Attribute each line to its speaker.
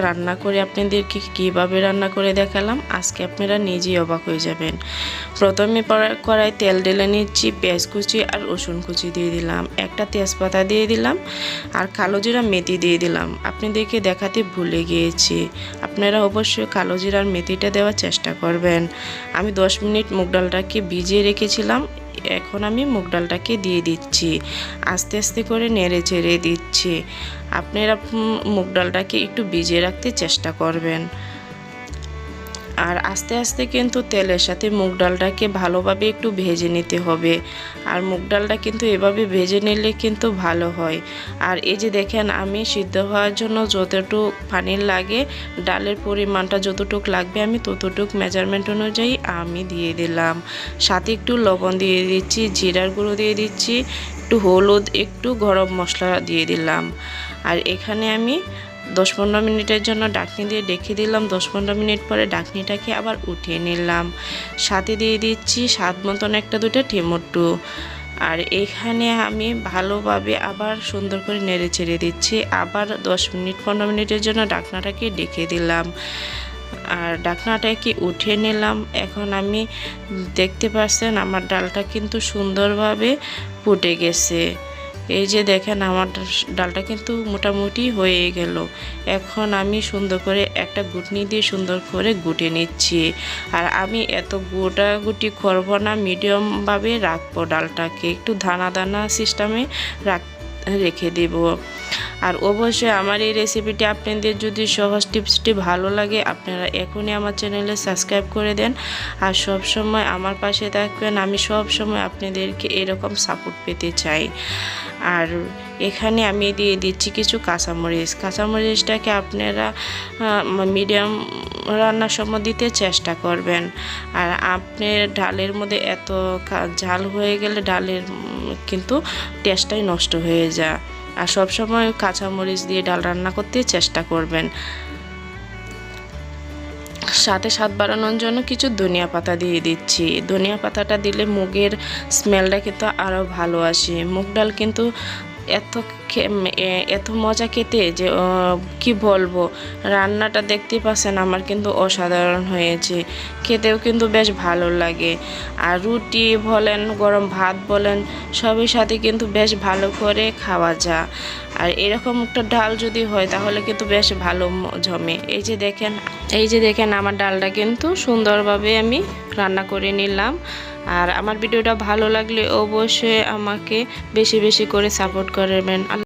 Speaker 1: রান্না করে আপনাদেরকে কীভাবে রান্না করে দেখালাম, আজকে আপনারা নিজেই অবাক হয়ে যাবেন। প্রথমে পরা- কড়াই তেল ঢেলে নিচ্ছি, পেঁয়াজ কুচি আর রসুন কুচি দিয়ে দিলাম, একটা তেজপাতা দিয়ে দিলাম আর কালো জিরা মেথি দিয়ে দিলাম। আপনাদেরকে দেখাতে ভুলে গিয়েছি, আপনারা অবশ্যই কালো জিরার মেথিটা দেওয়ার চেষ্টা করবেন। আমি দশ মিনিট মুগ ডালটাকে ভিজিয়ে রেখেছিলাম এখন আমি মুগ ডালটাকে দিয়ে দিচ্ছি। আস্তে আস্তে করে নেড়ে চেড়ে দিচ্ছি। আপনারা মুগ ডালটাকে একটু ভিজিয়ে রাখতে চেষ্টা করবেন। আর আস্তে আস্তে কিন্তু তেলের সাথে মুগ ডালটাকে ভালোভাবে একটু ভেজে নিতে হবে। আর মুগ ডালটা কিন্তু এভাবে ভেজে নিলে কিন্তু ভালো হয়। আর এই যে দেখেন, আমি সিদ্ধ হওয়ার জন্য যতটুক পানি লাগে, ডালের পরিমাণটা যতটুক লাগবে, আমি ততটুক মেজারমেন্ট অনুযায়ী আমি দিয়ে দিলাম। সাথে একটু লবণ দিয়ে দিচ্ছি, জিরার গুঁড়ো দিয়ে দিচ্ছি, একটু হলুদ, একটু গরম মশলা দিয়ে দিলাম। আর এখানে আমি দশ পনেরো মিনিটের জন্য ডাকনি দিয়ে ডেকে দিলাম। দশ পনেরো মিনিট পরে ডাকনিটাকে আবার উঠিয়ে নিলাম। সাথে দিয়ে দিচ্ছি স্বাদ মতন একটা দুটো টেমোটো আর এখানে আমি ভালোভাবে আবার সুন্দর করে নেড়ে ছেড়ে দিচ্ছি। আবার দশ মিনিট, পনেরো মিনিটের জন্য ডাকনাটাকে ডেকে দিলাম। আর ডাকনাটাকে উঠিয়ে নিলাম। এখন আমি দেখতে পাচ্ছেন আমার ডালটা কিন্তু সুন্দরভাবে ফুটে গেছে। এই যে দেখেন আমার ডালটা কিন্তু মোটামুটি হয়ে গেল। এখন আমি সুন্দর করে একটা গুটনি দিয়ে সুন্দর করে গুটে নিচ্ছি। আর আমি এত গোটা গুটি করব না, মিডিয়ামভাবে রাখব ডালটাকে। একটু দানা দানা সিস্টেমে রাখ, রেখে দেব। আর অবশ্যই আমার এই রেসিপিটি আপনাদের যদি সহজ টিপসটি ভালো লাগে, আপনারা এখনই আমার চ্যানেলে সাবস্ক্রাইব করে দেন। আর সব সময় আমার পাশে থাকবেন, আমি সব সময় আপনাদেরকে এরকম সাপোর্ট পেতে চাই। আর এখানে আমি দিয়ে দিচ্ছি কিছু কাঁচামরিচ। কাঁচামরিচটাকে আপনারা মিডিয়াম রান্নার সময় দিতে চেষ্টা করবেন। আর আপনি ডালের মধ্যে এত ঝাল হয়ে গেলে ডালের কিন্তু টেস্টটাই নষ্ট হয়ে যায়। আর সবসময় কাঁচামরিচ দিয়ে ডাল রান্না করতে চেষ্টা করবেন। সাথে স্বাদ বাড়ানোর জন্য কিছু ধনিয়া পাতা দিয়ে দিচ্ছি। ধনিয়া পাতাটা দিলে মুগের স্মেলটা কিন্তু আরও ভালো আসে। মুগ ডাল কিন্তু এত এত মজা খেতে যে কি বলব? রান্নাটা দেখতে পাচ্ছেন আমার কিন্তু অসাধারণ হয়েছে। খেতেও কিন্তু বেশ ভালো লাগে। আর রুটি বলেন, গরম ভাত বলেন সবের সাথে কিন্তু বেশ ভালো করে খাওয়া যায় আর এরকম একটা ডাল যদি হয়, তাহলে কিন্তু বেশ ভালো জমে। এই যে দেখেন, এই যে দেখেন, আমার ডালটা কিন্তু সুন্দরভাবে আমি রান্না করে নিলাম। আর আমার ভিডিওটা ভালো লাগলে অবশ্যই আমাকে বেশি বেশি করে সাপোর্ট করবেন।